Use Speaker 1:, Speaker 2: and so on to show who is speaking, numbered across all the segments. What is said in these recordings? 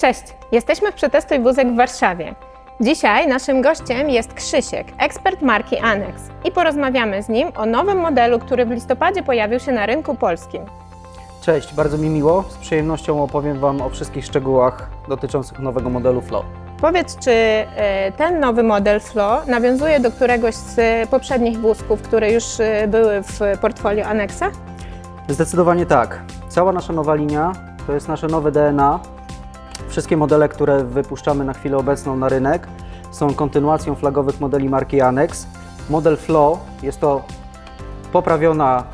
Speaker 1: Cześć, jesteśmy w Przetestuj Wózek w Warszawie. Dzisiaj naszym gościem jest Krzysiek, ekspert marki Annex i porozmawiamy z nim o nowym modelu, który w listopadzie pojawił się na rynku polskim.
Speaker 2: Cześć, bardzo mi miło. Z przyjemnością opowiem Wam o wszystkich szczegółach dotyczących nowego modelu Flow.
Speaker 1: Powiedz, czy e, ten nowy model Flow nawiązuje do któregoś z poprzednich wózków, które już e, były w portfolio Annexa?
Speaker 2: Zdecydowanie tak. Cała nasza nowa linia to jest nasze nowe DNA. Wszystkie modele, które wypuszczamy na chwilę obecną na rynek, są kontynuacją flagowych modeli marki Annex. Model Flow jest to poprawiona,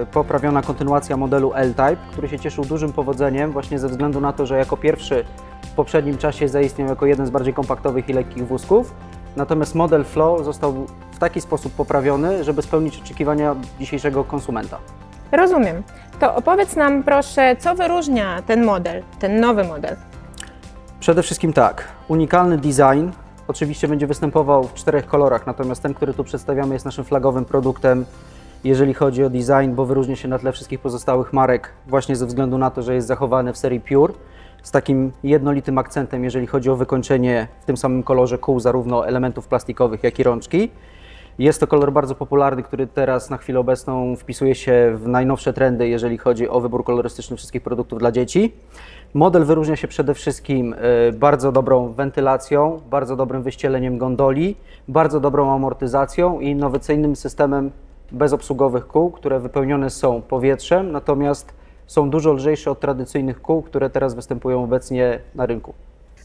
Speaker 2: yy, poprawiona kontynuacja modelu L-Type, który się cieszył dużym powodzeniem właśnie ze względu na to, że jako pierwszy w poprzednim czasie zaistniał jako jeden z bardziej kompaktowych i lekkich wózków. Natomiast model Flow został w taki sposób poprawiony, żeby spełnić oczekiwania dzisiejszego konsumenta.
Speaker 1: Rozumiem. To opowiedz nam proszę, co wyróżnia ten model, ten nowy model.
Speaker 2: Przede wszystkim tak, unikalny design. Oczywiście będzie występował w czterech kolorach, natomiast ten, który tu przedstawiamy, jest naszym flagowym produktem, jeżeli chodzi o design, bo wyróżnia się na tle wszystkich pozostałych marek, właśnie ze względu na to, że jest zachowany w serii Pure, z takim jednolitym akcentem, jeżeli chodzi o wykończenie w tym samym kolorze kół, zarówno elementów plastikowych, jak i rączki. Jest to kolor bardzo popularny, który teraz na chwilę obecną wpisuje się w najnowsze trendy, jeżeli chodzi o wybór kolorystyczny wszystkich produktów dla dzieci. Model wyróżnia się przede wszystkim e, bardzo dobrą wentylacją, bardzo dobrym wyścieleniem gondoli, bardzo dobrą amortyzacją i innowacyjnym systemem bezobsługowych kół, które wypełnione są powietrzem, natomiast są dużo lżejsze od tradycyjnych kół, które teraz występują obecnie na rynku.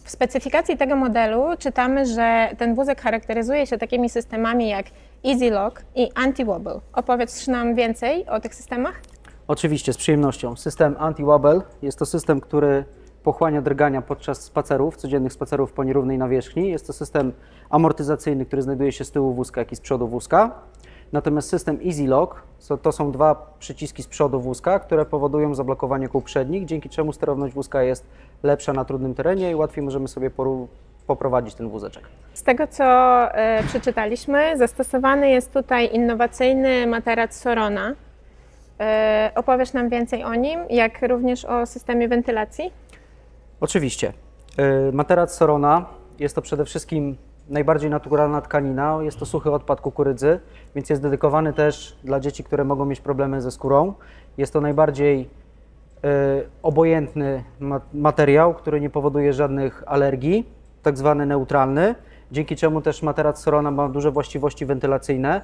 Speaker 1: W specyfikacji tego modelu czytamy, że ten wózek charakteryzuje się takimi systemami jak Easy Lock i Anti-Wobble. Opowiedz nam więcej o tych systemach?
Speaker 2: Oczywiście, z przyjemnością. System anti-wobble jest to system, który pochłania drgania podczas spacerów, codziennych spacerów po nierównej nawierzchni. Jest to system amortyzacyjny, który znajduje się z tyłu wózka, jak i z przodu wózka. Natomiast system Easy Lock to, są dwa przyciski z przodu wózka, które powodują zablokowanie kół przednich, dzięki czemu sterowność wózka jest lepsza na trudnym terenie i łatwiej możemy sobie poru- poprowadzić ten wózeczek.
Speaker 1: Z tego, co e, przeczytaliśmy, zastosowany jest tutaj innowacyjny materac Sorona. E, opowiesz nam więcej o nim, jak również o systemie wentylacji?
Speaker 2: Oczywiście. Y, Materac Sorona jest to przede wszystkim najbardziej naturalna tkanina. Jest to suchy odpad kukurydzy, więc jest dedykowany też dla dzieci, które mogą mieć problemy ze skórą. Jest to najbardziej y, obojętny ma- materiał, który nie powoduje żadnych alergii, tak zwany neutralny, dzięki czemu też materac Sorona ma duże właściwości wentylacyjne.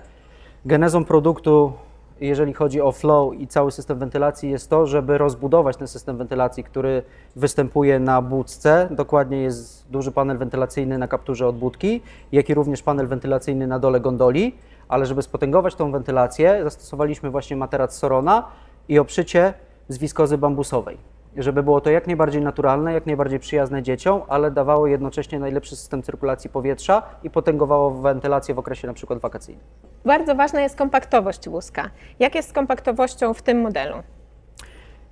Speaker 2: Genezą produktu, jeżeli chodzi o flow i cały system wentylacji, jest to, żeby rozbudować ten system wentylacji, który występuje na budce. Dokładnie jest duży panel wentylacyjny na kapturze od budki, jak i również panel wentylacyjny na dole gondoli. Ale żeby spotęgować tą wentylację, zastosowaliśmy właśnie materac Sorona i obszycie z wiskozy bambusowej. Żeby było to jak najbardziej naturalne, jak najbardziej przyjazne dzieciom, ale dawało jednocześnie najlepszy system cyrkulacji powietrza i potęgowało wentylację w okresie na przykład wakacyjnym.
Speaker 1: Bardzo ważna jest kompaktowość wózka. Jak jest z kompaktowością w tym modelu?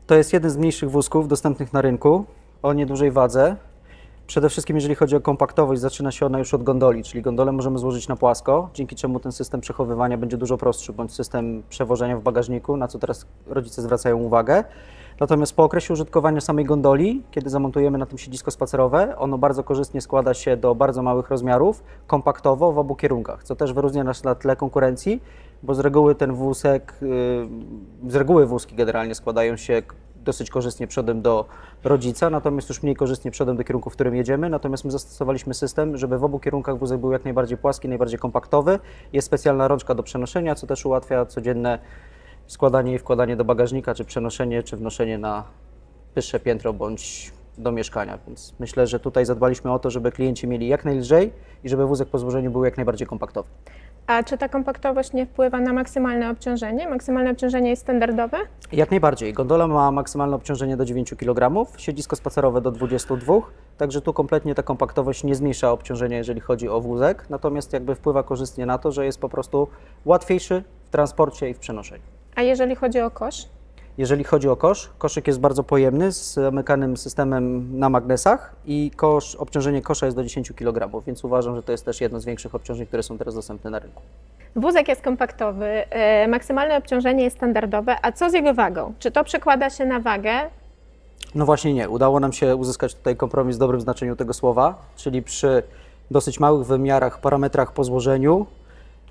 Speaker 2: To jest jeden z mniejszych wózków dostępnych na rynku o niedużej wadze. Przede wszystkim, jeżeli chodzi o kompaktowość, zaczyna się ona już od gondoli, czyli gondolę możemy złożyć na płasko, dzięki czemu ten system przechowywania będzie dużo prostszy, bądź system przewożenia w bagażniku, na co teraz rodzice zwracają uwagę. Natomiast po okresie użytkowania samej gondoli, kiedy zamontujemy na tym siedzisko spacerowe, ono bardzo korzystnie składa się do bardzo małych rozmiarów, kompaktowo w obu kierunkach, co też wyróżnia nas na tle konkurencji, bo z reguły ten wózek, yy, z reguły wózki generalnie składają się dosyć korzystnie przodem do rodzica, natomiast już mniej korzystnie przodem do kierunku, w którym jedziemy. Natomiast my zastosowaliśmy system, żeby w obu kierunkach wózek był jak najbardziej płaski, najbardziej kompaktowy. Jest specjalna rączka do przenoszenia, co też ułatwia codzienne składanie i wkładanie do bagażnika, czy przenoszenie, czy wnoszenie na wyższe piętro bądź do mieszkania. Więc myślę, że tutaj zadbaliśmy o to, żeby klienci mieli jak najlżej i żeby wózek po złożeniu był jak najbardziej kompaktowy.
Speaker 1: A czy ta kompaktowość nie wpływa na maksymalne obciążenie? Maksymalne obciążenie jest standardowe?
Speaker 2: Jak najbardziej. Gondola ma maksymalne obciążenie do 9 kg, siedzisko spacerowe do 22, także tu kompletnie ta kompaktowość nie zmniejsza obciążenia, jeżeli chodzi o wózek, natomiast jakby wpływa korzystnie na to, że jest po prostu łatwiejszy w transporcie i w przenoszeniu.
Speaker 1: A jeżeli chodzi o kosz?
Speaker 2: Jeżeli chodzi o kosz, koszyk jest bardzo pojemny z zamykanym systemem na magnesach i kosz, obciążenie kosza jest do 10 kg, więc uważam, że to jest też jedno z większych obciążeń, które są teraz dostępne na rynku.
Speaker 1: Wózek jest kompaktowy, e, maksymalne obciążenie jest standardowe, a co z jego wagą? Czy to przekłada się na wagę?
Speaker 2: No właśnie nie. Udało nam się uzyskać tutaj kompromis w dobrym znaczeniu tego słowa, czyli przy dosyć małych wymiarach, parametrach po złożeniu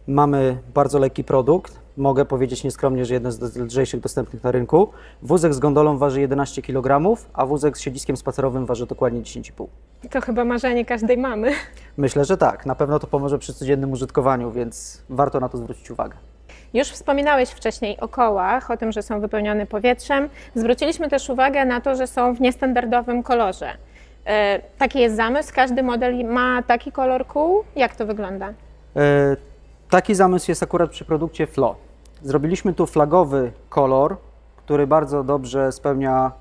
Speaker 2: mamy bardzo lekki produkt. Mogę powiedzieć nieskromnie, że jeden z lżejszych dostępnych na rynku. Wózek z gondolą waży 11 kg, a wózek z siedziskiem spacerowym waży dokładnie 10,5.
Speaker 1: To chyba marzenie każdej mamy.
Speaker 2: Myślę, że tak. Na pewno to pomoże przy codziennym użytkowaniu, więc warto na to zwrócić uwagę.
Speaker 1: Już wspominałeś wcześniej o kołach, o tym, że są wypełnione powietrzem. Zwróciliśmy też uwagę na to, że są w niestandardowym kolorze. E, taki jest zamysł, każdy model ma taki kolor kół. Jak to wygląda?
Speaker 2: E, Taki zamysł jest akurat przy produkcie Flo. Zrobiliśmy tu flagowy kolor, który bardzo dobrze spełnia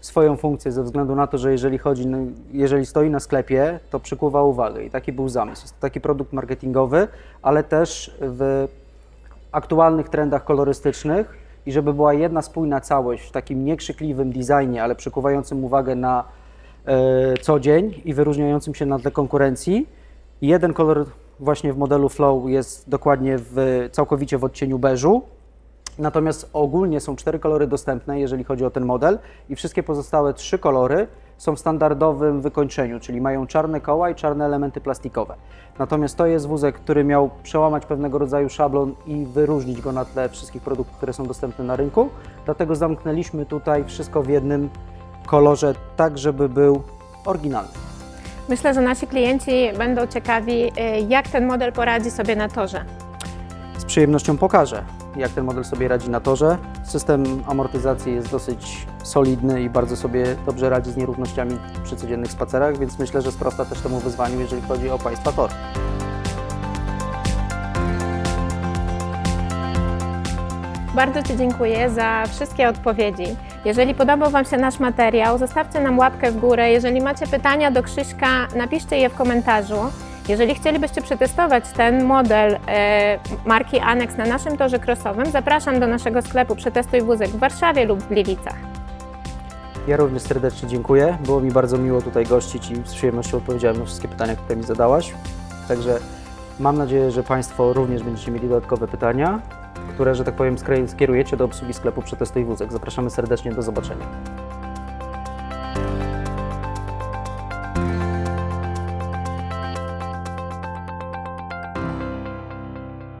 Speaker 2: swoją funkcję ze względu na to, że jeżeli chodzi, jeżeli stoi na sklepie, to przykuwa uwagę i taki był zamysł. Jest to taki produkt marketingowy, ale też w aktualnych trendach kolorystycznych i żeby była jedna spójna całość w takim niekrzykliwym designie, ale przykuwającym uwagę na e, co dzień i wyróżniającym się na tle konkurencji. Jeden kolor właśnie w modelu Flow jest dokładnie w, całkowicie w odcieniu beżu, Natomiast ogólnie są cztery kolory dostępne, jeżeli chodzi o ten model, i wszystkie pozostałe trzy kolory są w standardowym wykończeniu, czyli mają czarne koła i czarne elementy plastikowe. Natomiast to jest wózek, który miał przełamać pewnego rodzaju szablon i wyróżnić go na tle wszystkich produktów, które są dostępne na rynku. Dlatego zamknęliśmy tutaj wszystko w jednym kolorze, tak żeby był oryginalny.
Speaker 1: Myślę, że nasi klienci będą ciekawi, e, jak ten model poradzi sobie na torze.
Speaker 2: Z przyjemnością pokażę, jak ten model sobie radzi na torze. System amortyzacji jest dosyć solidny i bardzo sobie dobrze radzi z nierównościami przy codziennych spacerach, więc myślę, że sprosta też temu wyzwaniu, jeżeli chodzi o Państwa tor.
Speaker 1: Bardzo Ci dziękuję za wszystkie odpowiedzi. Jeżeli podobał Wam się nasz materiał, zostawcie nam łapkę w górę. Jeżeli macie pytania do Krzyśka, napiszcie je w komentarzu. Jeżeli chcielibyście przetestować ten model e, marki Annex na naszym torze crossowym, zapraszam do naszego sklepu Przetestuj Wózek w Warszawie lub w Gliwicach.
Speaker 2: Ja również serdecznie dziękuję. Było mi bardzo miło tutaj gościć i z przyjemnością odpowiedziałem na wszystkie pytania, które mi zadałaś. Także mam nadzieję, że Państwo również będziecie mieli dodatkowe pytania, które, że tak powiem, skierujecie do obsługi sklepu Przetestuj Wózek. Zapraszamy serdecznie, do zobaczenia.